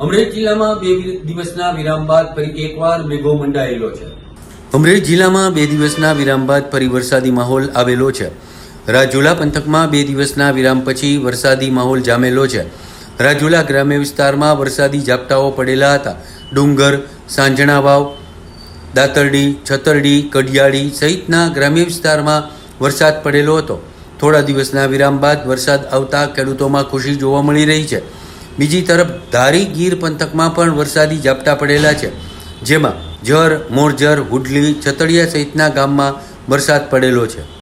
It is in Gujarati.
અમરેલી જિલ્લામાં બે દિવસના વિરામ બાદ ફરી એકવાર મેઘો મંડાયેલો છે. અમરેલી જિલ્લામાં બે દિવસના વિરામ બાદ ફરી વરસાદી માહોલ આવેલો છે. રાજુલા પંથકમાં બે દિવસના વિરામ પછી વરસાદી માહોલ જામેલો છે. રાજુલા ગ્રામ્ય વિસ્તારમાં વરસાદી ઝાપટાઓ પડેલા હતા. ડુંગર સાંજણા વાવ દાતરડી, છતરડી કડિયાળી સહિતના ગ્રામ્ય વિસ્તારમાં વરસાદ પડેલો હતો. થોડા દિવસના વિરામ બાદ વરસાદ આવતા ખેડૂતોમાં ખુશી જોવા મળી રહી છે. બીજી તરફ ધારી ગીર પંથકમાં પણ વરસાદી ઝાપટા પડેલા છે. જેમાં જર મોરજર હુડલી, છતડિયા સહિતના ગામમાં વરસાદ પડેલો છે.